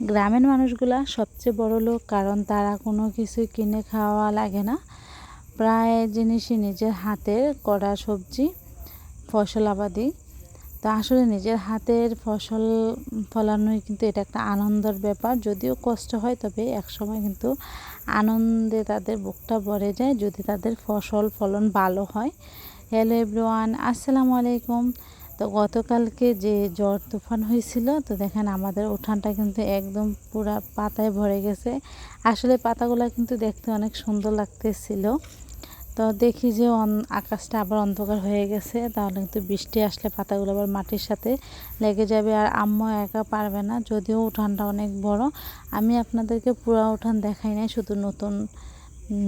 গ্রামের মানুষগুলা সবচেয়ে বড় লোক কারণ তারা কোনো কিছু কিনে খাওয়া লাগে না। প্রায় জিনিসই নিজের হাতের করা সবজি, ফসল আবাদি। তো আসলে নিজের হাতের ফসল ফলানোই কিন্তু এটা একটা আনন্দের ব্যাপার। যদিও কষ্ট হয়, তবে একসময় কিন্তু আনন্দে তাদের বুকটা ভরে যায়। যদি তাদের ফসল ফলন ভালো হয়, হ্যালো এভরিওয়ান, আসসালামু আলাইকুম। তো গতকালকে যে জ্বর তুফান হয়েছিল, তো দেখেন আমাদের উঠানটা কিন্তু একদম পুরা পাতায় ভরে গেছে। আসলে পাতাগুলো কিন্তু দেখতে অনেক সুন্দর লাগতেছিল। তো দেখি যে আকাশটা আবার অন্ধকার হয়ে গেছে, তাহলে কিন্তু বৃষ্টি আসলে পাতাগুলো আবার মাটির সাথে লেগে যাবে। আর আম্মু একা পারবে না, যদিও উঠানটা অনেক বড়। আমি আপনাদেরকে পুরো উঠান দেখাই নাই, শুধু নতুন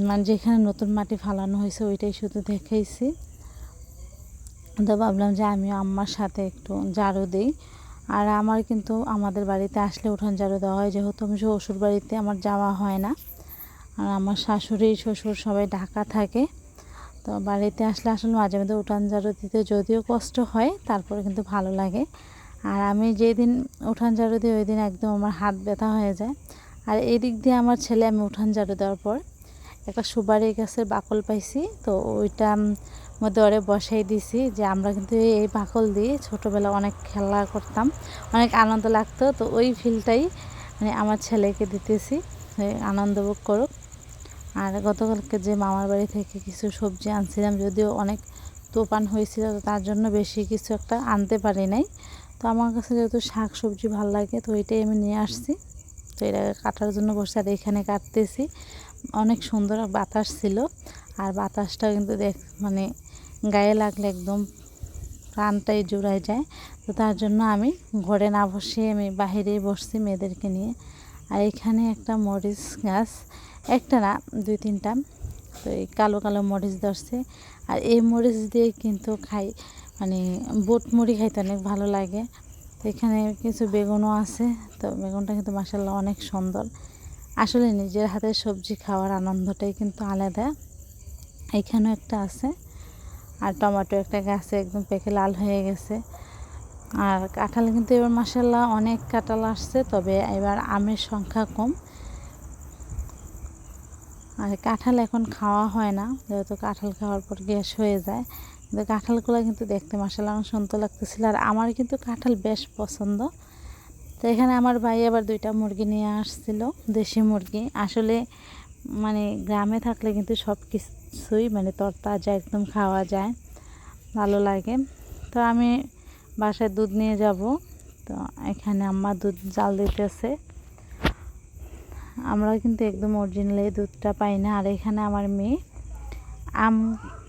মানে যেখানে নতুন মাটি ফালানো হয়েছে, ওইটাই শুধু দেখাইছি। তো ভাবলাম যে আমি আম্মার সাথে একটু ঝাড়ু দিই। আর আমার কিন্তু আমাদের বাড়িতে আসলে উঠান ঝাড়ু দেওয়া হয়। যেহেতু আমি শ্বশুর বাড়িতে আমার যাওয়া হয় না। আর আমার শাশুড়ি, শ্বশুর সবাই ঢাকা থাকে। তো বাড়িতে আসলে আসলে মাঝে মাঝে উঠান ঝাড়ু দিতে যদিও কষ্ট হয়, তারপরে কিন্তু ভালো লাগে। আর আমি যেদিন উঠান ঝাড়ু দিই, ওই দিন একদম আমার হাত ব্যথা হয়ে যায়। আর এই দিক দিয়ে আমার ছেলে, আমি উঠান ঝাড়ু দেওয়ার পর একটা সুপারি গাছের বাকল পাইছি। তো ওইটা মধ্যে ওরে বসাই দিছি যে আমরা কিন্তু এই বাকল দিয়ে ছোটোবেলা অনেক খেলা করতাম, অনেক আনন্দ লাগতো। তো ওই ফিলটাই মানে আমার ছেলেকে দিতেছি আনন্দ ভোগ করুক। আর গতকালকে যে মামার বাড়ি থেকে কিছু সবজি আনছিলাম, যদিও অনেক তোপান হয়েছিল, তো তার জন্য বেশি কিছু একটা আনতে পারি নাই। তো আমার কাছে যেহেতু শাক সবজি ভালো লাগে, তো ওইটাই আমি নিয়ে আসছি। তো এটা কাটার জন্য বসে আর এখানে কাটতেছি। অনেক সুন্দর বাতাস ছিল, আর বাতাসটা কিন্তু দেখ মানে গায়ে লাগলে একদম প্রাণটাই জোড়ায় যায়। তো তার জন্য আমি ঘরে না বসে আমি বাহিরেই বসছি মেয়েদেরকে নিয়ে। আর এখানে একটা মরিচ গাছ, একটা না, দুই তিনটা, তো এই কালো কালো মরিচ ধরছে। আর এই মরিচ দিয়ে কিন্তু খাই মানে বুট মুড়ি খাইতে অনেক ভালো লাগে। তো এখানে কিছু বেগুনও আছে, তো বেগুনটা কিন্তু মাসাল্লাহ অনেক সুন্দর। আসলে নিজের হাতে সবজি খাওয়ার আনন্দটাই কিন্তু আলাদা। এখানেও একটা আছে। আর টমেটো একটা গাছে একদম পেকে লাল হয়ে গেছে। আর কাঁঠাল কিন্তু এবার মাসাল্লাহ অনেক কাঁঠাল আসছে, তবে এবার আমের সংখ্যা কম। আর কাঁঠাল এখন খাওয়া হয় না, যেহেতু কাঁঠাল খাওয়ার পর গ্যাস হয়ে যায়। কিন্তু কাঁঠালগুলো কিন্তু দেখতে মাসাল্লাহ আমার সুন্দর লাগতেছিল, আর আমার কিন্তু কাঁঠাল বেশ পছন্দ। তো এখানে আমার ভাই আবার দুইটা মুরগি নিয়ে আসছিল, দেশি মুরগি। আসলে মানে গ্রামে থাকলে কিন্তু সব কিছুই মানে তরতাজা একদম খাওয়া যায়, ভালো লাগে। তো আমি বাসায় দুধ নিয়ে যাব। তো এখানে আম্মা দুধ জাল দিতেছে। আমরা কিন্তু একদম অরিজিনাল দুধটা পাই না। আর এখানে আমার মেয়ে আম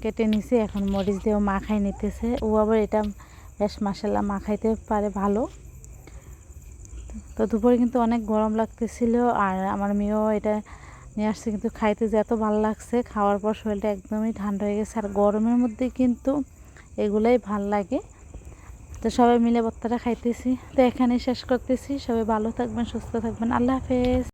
কেটে নিছে, এখন মরিচ দিয়েও মাখাই নিতেছে। ও আবার এটা বেশ মাসাল্লাহ মাখাইতে পারে ভালো। তো দুপুরে কিন্তু অনেক গরম লাগতেছিল। আর আমার মেয়েও এটা নিয়ে আসছে, কিন্তু খাইতে যে এত ভালো লাগছে, খাওয়ার পর শরীরটা একদমই ঠান্ডা হয়ে গেছে। আর গরমের মধ্যে কিন্তু এগুলাই ভালো লাগে। তো সবাই মিলে বত্তাটা খাইতেছি। তো এখানেই শেষ করতেছি। সবাই ভালো থাকবেন, সুস্থ থাকবেন। আল্লাহ হাফেজ।